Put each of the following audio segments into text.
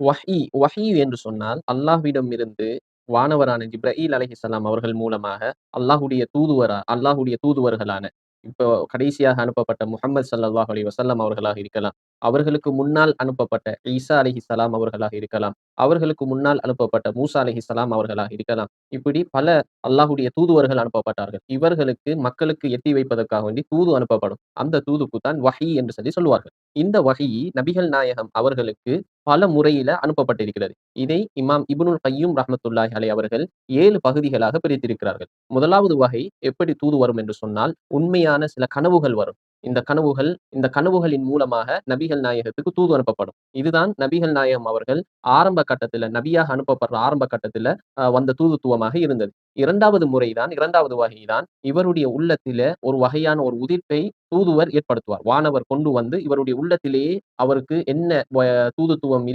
வஹி வஹி என்று சொன்னால் அல்லாஹ்விடம் இருந்து வானவரான ஜிப்ரஹீல் அலைஹிஸ்ஸலாம் அவர்கள் மூலமாக அல்லாஹுடைய தூதுவரா அல்லாஹ்வுடைய தூதுவர்களான இப்போ கடைசியாக அனுப்பப்பட்ட முகமது சல்லாஹ் அலி வஸல்லம் அவர்களாக இருக்கலாம். அவர்களுக்கு முன்னால் அனுப்பப்பட்ட ஈசா சலாம் அவர்களாக இருக்கலாம். அவர்களுக்கு முன்னால் அனுப்பப்பட்ட மூசா அலஹி சலாம் அவர்களாக இருக்கலாம். இப்படி பல அல்லாஹுடைய தூதுவர்கள் அனுப்பப்பட்டார்கள். இவர்களுக்கு மக்களுக்கு எத்தி வைப்பதற்காக வேண்டி தூது அனுப்பப்படும். அந்த தூதுக்கு தான் வகி என்று சொல்லி சொல்லுவார்கள். இந்த வஹி நபிகள் நாயகம் அவர்களுக்கு பல முறையில அனுப்பப்பட்டிருக்கிறது. இதை இமாம் இப்னுல் கய்யூம் ரஹமத்துல்லாஹி அலை அவர்கள் ஏழு பகுதிகளாக பிரித்திருக்கிறார்கள். முதலாவது வகை எப்படி தூது வரும் என்று சொன்னால், உண்மையான சில கனவுகள் வரும். இந்த கனவுகள் இந்த கனவுகளின் மூலமாக நபிகள் நாயகத்துக்கு தூது அனுப்பப்படும். இதுதான் நபிகள் நாயகம் அவர்கள் ஆரம்ப கட்டத்துல நபியாக அனுப்பப்படுற ஆரம்ப கட்டத்துல வந்த தூதுத்துவமாக இருந்தது. இரண்டாவது முறைதான் இரண்டாவது வகைதான் இவருடைய உள்ளத்தில ஒரு வகையான ஒரு உதிர்ப்பை தூதுவர் ஏற்படுத்துவார். வானவர் கொண்டு வந்து இவருடைய உள்ளத்திலேயே அவருக்கு என்ன தூதுத்துவம்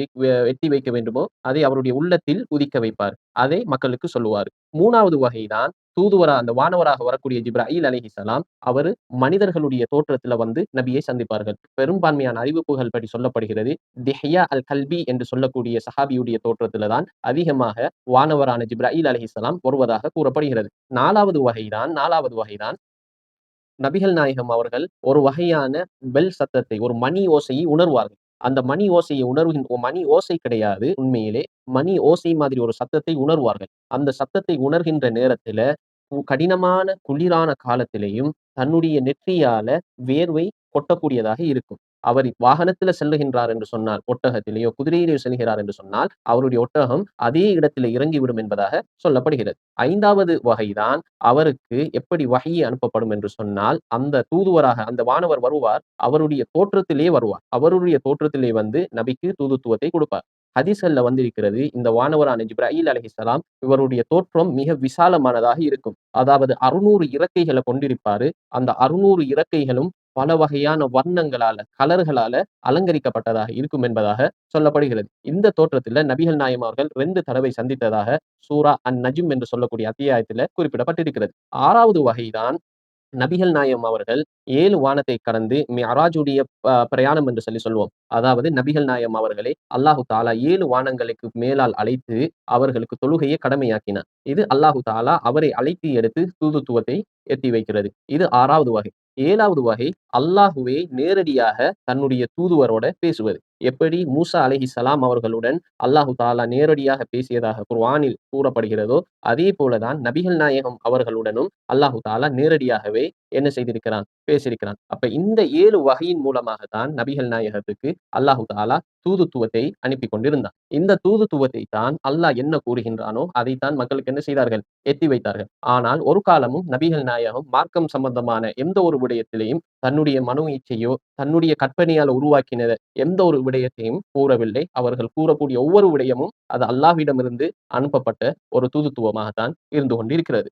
எட்டி வைக்க வேண்டுமோ, அதை அவருடைய உள்ளத்தில் உதிக்க வைப்பார். அதை மக்களுக்கு சொல்லுவார். மூணாவது வகைதான் தூதுவரா அந்த வானவராக வரக்கூடிய ஜிப்ராயில் அலைஹிஸ்ஸலாம் அவர் மனிதர்களுடைய தோற்றத்துல வந்து நபியை சந்திப்பார்கள். பெரும்பான்மையான அறிவிப்புகள் படி சொல்லப்படுகிறது. திஹ்யா அல் கல்பி என்று சொல்லக்கூடிய சஹாபியுடைய தோற்றத்துல தான் அதிகமாக வானவரான ஜிப்ராயில் அலைஹிஸ்ஸலாம் வருவதாக கூறப்படுகிறது. நாலாவது வகைதான் நாலாவது வகைதான் நபிகள் நாயகம் அவர்கள் ஒரு வகையான பெல் சத்தத்தை, ஒரு மணி ஓசையை உணர்வார்கள். அந்த மணி ஓசையை உணர்வின் மணி ஓசை கிடையாது உண்மையிலே. மணி ஓசை மாதிரி ஒரு சத்தத்தை உணர்வார்கள். அந்த சத்தத்தை உணர்கின்ற நேரத்துல கடினமான குளிரான காலத்திலையும் தன்னுடைய நெற்றியால வேர்வை கொட்டக்கூடியதாக இருக்கும். அவர் வாகனத்தில செல்லுகின்றார் என்று சொன்னால், ஒட்டகத்திலேயோ, குதிரையிலேயோ செல்கிறார் என்று சொன்னால், அவருடைய ஒட்டகம் அதே இடத்துல இறங்கிவிடும் என்பதாக சொல்லப்படுகிறது. ஐந்தாவது வகைதான் அவருக்கு எப்படி வகையை அனுப்பப்படும் என்று சொன்னால், அந்த தூதுவராக அந்த வானவர் வருவார். அவருடைய தோற்றத்திலே வருவார். அவருடைய தோற்றத்திலே வந்து நபிக்கு தூதுத்துவத்தை கொடுப்பார் ஹதிசல்ல வந்திருக்கிறது, இந்த வானவரான ஜிப்ராயில் அலஹிசலாம் இவருடைய தோற்றம் மிக விசாலமானதாக இருக்கும். அதாவது அறுநூறு இறக்கைகளை கொண்டிருப்பாரு. அந்த 600 இறக்கைகளும் பல வகையான வர்ணங்களால, கலர்களால அலங்கரிக்கப்பட்டதாக இருக்கும் என்பதாக சொல்லப்படுகிறது. இந்த தோற்றத்துல நபிகள் நாயம் அவர்கள் ரெண்டு தடவை சந்தித்ததாக சூரா அன் நஜிம் என்று சொல்லக்கூடிய அத்தியாயத்துல குறிப்பிடப்பட்டிருக்கிறது. ஆறாவது வகைதான் நபிகள் நாயம் அவர்கள் ஏழு வானத்தை கடந்து மிஅராஜுடைய பிரயாணம் என்று சொல்லி சொல்வோம். அதாவது நபிகள் நாயம் அவர்களை அல்லாஹு தாலா ஏழு வானங்களுக்கு மேலால் அழைத்து அவர்களுக்கு தொழுகையை கடமையாக்கினார். இது அல்லாஹு தாலா அவரை அழைத்து எடுத்து தூதுத்துவத்தை எத்தி வைக்கிறது. இது ஆறாவது வகை. ஏழாவது வகை அல்லாஹுவே நேரடியாக தன்னுடைய தூதுவரோட பேசுவது. எப்படி மூசா அலஹி சலாம் அவர்களுடன் அல்லாஹு தாலா நேரடியாக பேசியதாக குர்வானில் கூறப்படுகிறதோ, அதே போலதான் நபிகள் நாயகம் அவர்களுடனும் அல்லாஹு தாலா நேரடியாகவே என்ன செய்திருக்கிறான்? பேசியிருக்கிறான். அப்ப இந்த ஏழு வகையின் மூலமாக தான் நபிகள் நாயகத்துக்கு அல்லாஹு தாலா தூதுத்துவத்தை அனுப்பி கொண்டிருந்தான். இந்த தூதுத்துவத்தை தான் அல்லாஹ் என்ன கூறுகின்றானோ, அதைத்தான் மக்களுக்கு என்ன செய்தார்கள்? எத்தி வைத்தார்கள். ஆனால் ஒரு காலமும் நபிகள் நாயகம் மார்க்கம் சம்பந்தமான எந்த ஒரு விடயத்திலையும் தன்னுடைய மனு இச்சையோ, தன்னுடைய கற்பனையால் உருவாக்கின எந்த ஒரு விடயத்தையும் கூறவில்லை. அவர்கள் கூறக்கூடிய ஒவ்வொரு விடயமும் அது அல்லாஹ்விடமிருந்து அனுப்பப்பட்ட ஒரு தூதுத்துவமாகத்தான் இருந்து கொண்டிருக்கிறது.